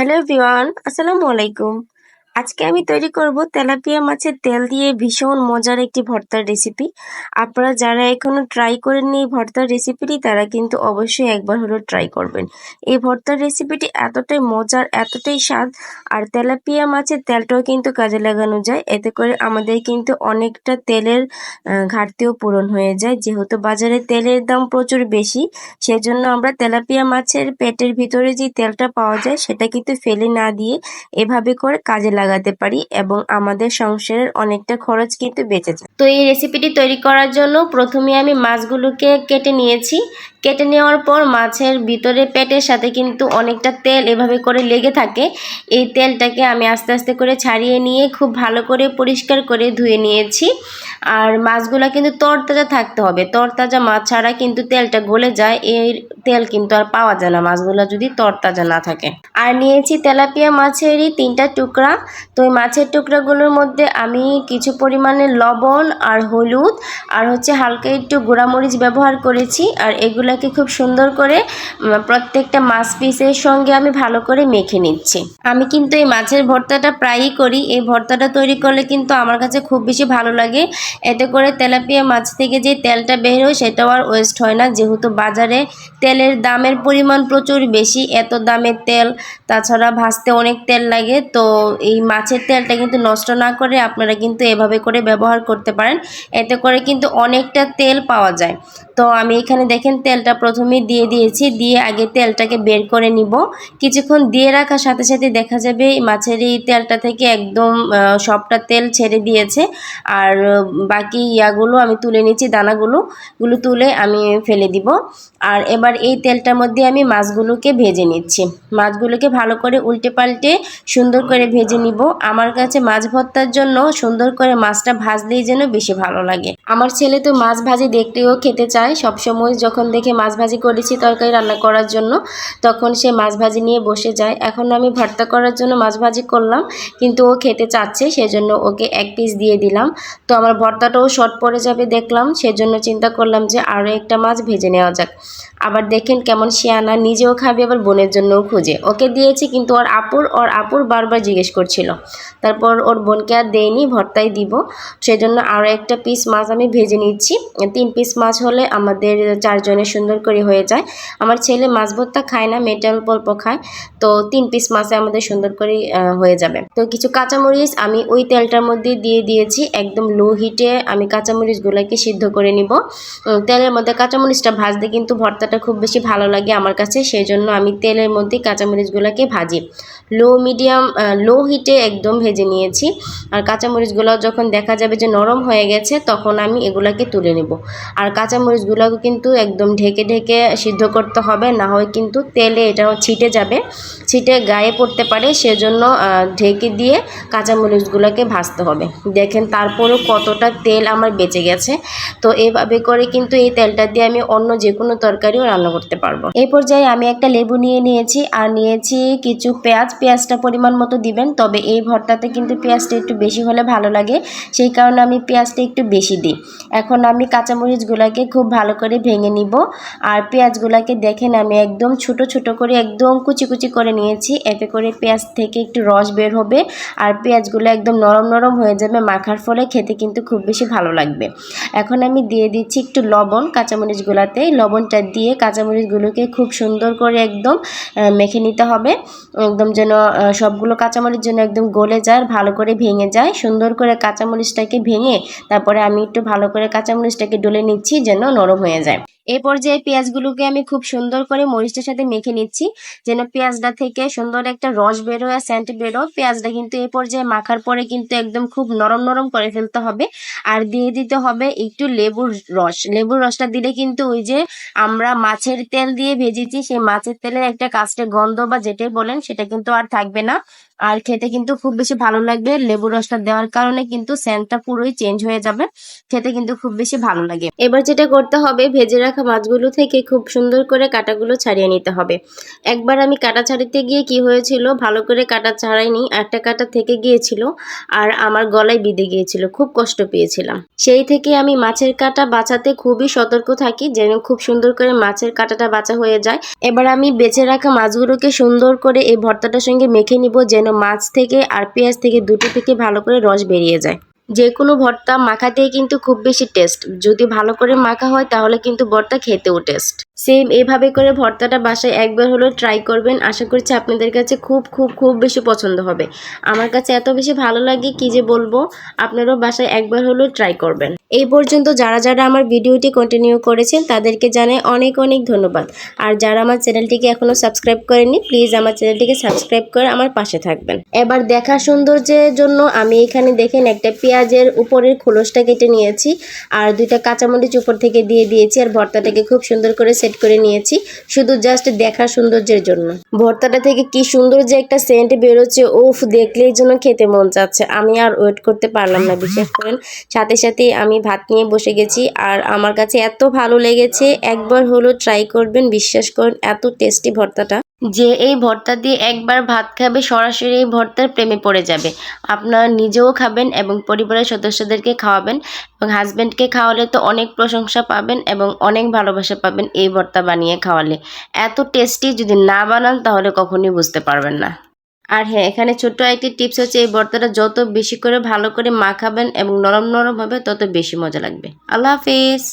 Hello everyone আসসালামু আলাইকুম। আজকে আমি তৈরি করব তেলাপিয়া মাছের তেল দিয়ে ভীষণ মজার একটি ভর্তার রেসিপি আপনারা যারা এখনও ট্রাই করেননি এই ভর্তার রেসিপিটি তারা কিন্তু অবশ্যই একবার হলেও ট্রাই করবেন। এই ভর্তার রেসিপিটি এতটাই মজার, এতটাই স্বাদ, আর তেলাপিয়া মাছের তেলটাও কিন্তু কাজে লাগানো যায়। এতে করে আমাদের কিন্তু অনেকটা তেলের ঘাটতিও পূরণ হয়ে যায়। যেহেতু বাজারে তেলের দাম প্রচুর বেশি, সেজন্য আমরা তেলাপিয়া মাছের পেটের ভিতরে যে তেলটা পাওয়া যায়, সেটা কিন্তু ফেলে না দিয়ে এভাবে করে কাজে লাগাতে পারি এবং আমাদের সংসারের অনেকটা খরচ কিন্তু বেঁচে যায়। তো এই রেসিপিটি তৈরি করার জন্য প্রথমে আমি মাছগুলোকে কেটে নিয়েছি। কেটে নেওয়ার পর মাছের ভিতরে পেটের সাথে কিন্তু অনেকটা তেল এভাবে করে লেগে থাকে। এই তেলটাকে আমি আস্তে আস্তে করে ছাড়িয়ে নিয়ে খুব ভালো করে পরিষ্কার করে ধুয়ে নিয়েছি। আর মাছগুলো কিন্তু তরতাজা থাকতে হবে। তরতাজা মাছ ছাড়া কিন্তু তেলটা গলে যায় এই তেল কিন্তু আর পাওয়া যায় না, মাছগুলো যদি তরতাজা না থাকে। আর নিয়েছি তেলাপিয়া মাছেরই তিনটা টুকরা। তো ওই মাছের টুকরাগুলোর মধ্যে আমি কিছু পরিমাণে লবণ আর হলুদ আর হচ্ছে হালকা একটু গুঁড়ামরিচ ব্যবহার করেছি। আর এগুলোকে খুব সুন্দর করে প্রত্যেকটা মাছ পিসের সঙ্গে আমি ভালো করে মেখে নিচ্ছি। আমি কিন্তু এই মাছের ভর্তাটা প্রায়ই করি। এই ভর্তাটা তৈরি করলে কিন্তু আমার কাছে খুব বেশি ভালো লাগে। এতে করে তেলাপিয়া মাছ থেকে যে তেলটা বের হয় সেটাও আর ওয়েস্ট হয় না। যেহেতু বাজারে তেলের দামের পরিমাণ প্রচুর বেশি, এত দামের তেল, তাছাড়া ভাজতে অনেক তেল লাগে। তো এই মাছের তেলটা কিন্তু নষ্ট না করে আপনারা কিন্তু এভাবে করে ব্যবহার করতে পারেন। এতে করে কিন্তু অনেকটা তেল পাওয়া যায়। তো আমি এখানে দেখেন তেলটা প্রথমেই দিয়ে দিয়েছি। দিয়ে আগে তেলটাকে বের করে নিব। কিছুক্ষণ দিয়ে রাখার সাথে সাথে দেখা যাবে মাছের এই তেলটা থেকে একদম সবটা তেল ছেড়ে দিয়েছে। আর বাকি ইয়াগুলো আমি তুলে নিচ্ছি, দানাগুলো, গুলো তুলে আমি ফেলে দিব। আর এবার এই তেলটার মধ্যে আমি মাছগুলোকে ভেজে নিচ্ছি। মাছগুলোকে ভালো করে উল্টে পাল্টে সুন্দর করে ভেজে নিব। আমার কাছে মাছ ভর্তার জন্য সুন্দর করে মাছটা ভাজলেই যেন বেশি ভালো লাগে। আমার ছেলে তো মাছ ভাজি দেখতেও খেতে চায়। সবসময় যখন দেখে মাছ ভাজি করেছি তরকারি রান্না করার জন্য, তখন সে মাছ ভাজি নিয়ে বসে যায়। এখন আমি ভর্তা করার জন্য মাছ ভাজি করলাম, কিন্তু ও খেতে চাচ্ছে, সেজন্য ওকে এক পিস দিয়ে দিলাম। তো আমার ভর্তাটাও শর্ট পড়ে যাবে দেখলাম, সেজন্য চিন্তা করলাম যে আরও একটা মাছ ভেজে নেওয়া যাক। আবার দেখেন কেমন শিয়ানা নিজেও খাবে, আবার বোনের জন্যও খুঁজে। ওকে দিয়েছি কিন্তু ওর আপুর ওর আপুর বারবার জিজ্ঞেস করছিল। তারপর ওর বোনকে আর দেয়নি, ভর্তাই দিব। সেজন্য আরও একটা পিস মাছ আমি ভেজে নিচ্ছি। তিন পিস মাছ হলে আমাদের চারজনের সুন্দর করে হয়ে যায়। আমার ছেলে মাছ ভর্তা খায় না, মেয়েটা অল্প খায়। তো তিন পিস মাছে আমাদের সুন্দর করে হয়ে যাবে। তো কিছু কাঁচামরিচ আমি ওই তেলটার মধ্যে দিয়ে দিয়েছি, একদম লো হিটে আমি কাঁচামরিচগুলোকে সিদ্ধ করে নিব। তেলের মধ্যে কাঁচামরিচটা ভাজতে কিন্তু ভর্তাটা খুব বেশি ভালো লাগে আমার কাছে সেই জন্য আমি তেলের মধ্যে কাঁচামরিচগুলোকে ভাজি। লো, মিডিয়াম লো হিটে একদম ভেজে নিয়েছি। আর কাঁচামরিচগুলো যখন দেখা যাবে যে নরম হয়ে গেছে, তখন আমি এগুলাকে তুলে নেব। আর কাঁচামরিচগুলোকে কিন্তু একদম ঢেকে ঢেকে সিদ্ধ করতে হবে, না হয় কিন্তু তেলে এটা ছিটে যাবে, ছিটে গায়ে পড়তে পারে, সেজন্য ঢেকে দিয়ে কাঁচামরিচগুলোকে ভাজতে হবে। দেখেন তারপরেও কতটা তেল আমার বেঁচে গেছে। তো এইভাবে করে কিন্তু এই তেলটা দিয়ে আমি অন্য যে কোনো তরকারিও রান্না করতে পারব। এই পর্যায়ে আমি একটা লেবু নিয়ে নিয়েছি আর নিয়েছি কিছু পেঁয়াজ। পেঁয়াজটা পরিমাণ মতো দিবেন, তবে এই ভর্তাতে কিন্তু পেঁয়াজটা একটু বেশি হলে ভালো লাগে। সেই কারণে আমি পেঁয়াজটা একটু বেশি দিই। এখন আমি কাঁচামরিচগুলোকে খুব ভালো করে ভেঙে নিব। আর পেঁয়াজগুলোকে দেখেন আমি একদম ছোট ছোট করে একদম কুচি কুচি করে নিয়েছি। এতে করে পেঁয়াজ থেকে একটু রস বের হবে। আর পেঁয়াজগুলো একদম নরম নরম হয়ে যাবে মাখার ফলে খেতে কিন্তু খুব বেশি ভালো লাগবে। এখন আমি দিয়ে দিচ্ছি একটু লবণ কাঁচামরিচগুলোতে লবণটা দিয়ে কাঁচামরিচগুলোকে খুব সুন্দর করে একদম মেখে নিতে হবে। একদম যেন সবগুলো কাঁচামরিচ যেন একদম গলে যায় ভালো করে ভেঙে যায়। সুন্দর করে কাঁচামরিচটাকে ভেঙে তারপরে আমি একটু ভালো করে কাঁচামরিচটাকে ডলে নিচ্ছি যেন নরম হয়ে যায়। এই পর্যায়ে পেঁয়াজগুলোকে আমি খুব সুন্দর করে মরিচটার সাথে মেখে নিচ্ছি, যেন পেঁয়াজটা থেকে সুন্দর একটা রস বেরোয় আর সেন্ট বেরো পেঁয়াজটা কিন্তু এই পর্যায়ে মাখার পরে কিন্তু একদম খুব নরম নরম করে ফেলতে হবে আর দিয়ে দিতে হবে একটু লেবুর রস। লেবুর রসটা দিলে কিন্তু ওই যে আমরা মাছের তেল দিয়ে ভেজেছি, সেই মাছের তেলের একটা কাস্টে গন্ধ বা যেটাই বলেন সেটা কিন্তু আর থাকবে না। আর খেতে কিন্তু খুব বেশি ভালো লাগবে। লেবুর রসটা দেওয়ার কারণে কিন্তু সেন্টটা পুরোই চেঞ্জ হয়ে যাবে। খেতে কিন্তু খুব বেশি ভালো লাগে। এবার যেটা করতে হবে, ভেজে রাখা মাছগুলো থেকে খুব সুন্দর করে কাটাগুলো ছাড়িয়ে নিতে হবে। একবার আমি কাটা ছাড়িতে গিয়ে কি হয়েছিল, ভালো করে কাটা ছাড়াইনি, একটা কাটা থেকে গিয়েছিল আর আমার গলায় বিঁধে গিয়েছিল, খুব কষ্ট পেয়েছিলাম। সেই থেকে আমি মাছের কাটা বাঁচাতে খুবই সতর্ক থাকি, যেন খুব সুন্দর করে মাছের কাটাটা বাঁচা হয়ে যায়। এবার আমি বেঁচে রাখা মাছগুলোকে সুন্দর করে এই ভর্তাটার সঙ্গে মেখে নিব, যেন মাছ থেকে আর পেঁয়াজ থেকে দুটো থেকে ভালো করে রস বেরিয়ে যায়। যে কোনো ভর্তা মাখাতেই কিন্তু খুব বেশি টেস্ট যদি ভালো করে মাখা হয় তাহলে কিন্তু ভর্তা খেতেও টেস্ট সেম এভাবে করে ভর্তাটা বাসায় একবার হলেও ট্রাই করবেন। আশা করছি আপনাদের কাছে খুব খুব খুব বেশি পছন্দ হবে। আমার কাছে এত বেশি ভালো লাগে কি যে বলব, আপনারাও বাসায় একবার হলেও ট্রাই করবেন। এই পর্যন্ত যারা যারা আমার ভিডিওটি কন্টিনিউ করেছেন, তাদেরকে জানাই অনেক অনেক ধন্যবাদ। আর যারা আমার চ্যানেলটিকে এখনও সাবস্ক্রাইব করেনি প্লিজ আমার চ্যানেলটিকে সাবস্ক্রাইব করে আমার পাশে থাকবেন। এবার দেখা সৌন্দর্যের জন্য আমি এখানে দেখেন একটা পেঁয়াজের উপরের খোলসটা কেটে নিয়েছি। আর দুইটা কাঁচামরিচ উপর থেকে দিয়ে দিয়েছি। আর ভর্তাটাকে খুব সুন্দর করে করে নিয়েছি, শুধু জাস্ট দেখা সৌন্দর্যের জন্য। ভর্তাটা থেকে কি সুন্দর যে একটা সেন্ট বেরোচ্ছে ওফ দেখলেই যেন খেতে মন চাচ্ছে। আমি আর ওয়েট করতে পারলাম না, বিশ্বাস করেন। সাথে সাথে আমি ভাত নিয়ে বসে গেছি, আর আমার কাছে এত ভালো লেগেছে, একবার হলো ট্রাই করবেন, বিশ্বাস করেন, এত টেস্টি ভর্তাটা। যে এই ভর্তা দিয়ে একবার ভাত খাবে, সরাসরি এই ভর্তার প্রেমে পড়ে যাবে। আপনারা নিজেও খাবেন এবং পরিবারের সদস্যদেরকে খাওয়াবেন এবং হাজব্যান্ডকে খাওয়ালে তো অনেক প্রশংসা পাবেন এবং অনেক ভালোবাসা পাবেন এই ভর্তা বানিয়ে খাওয়ালে। এত টেস্টি যদি না বানান তাহলে কখনোই বুঝতে পারবেন না। আর হ্যাঁ এখানে ছোট্ট একটি টিপস হচ্ছে এই ভর্তাটা যত বেশি করে ভালো করে মাখাবেন এবং নরম নরম হবে তত বেশি মজা লাগবে। আল্লাহ হাফিজ!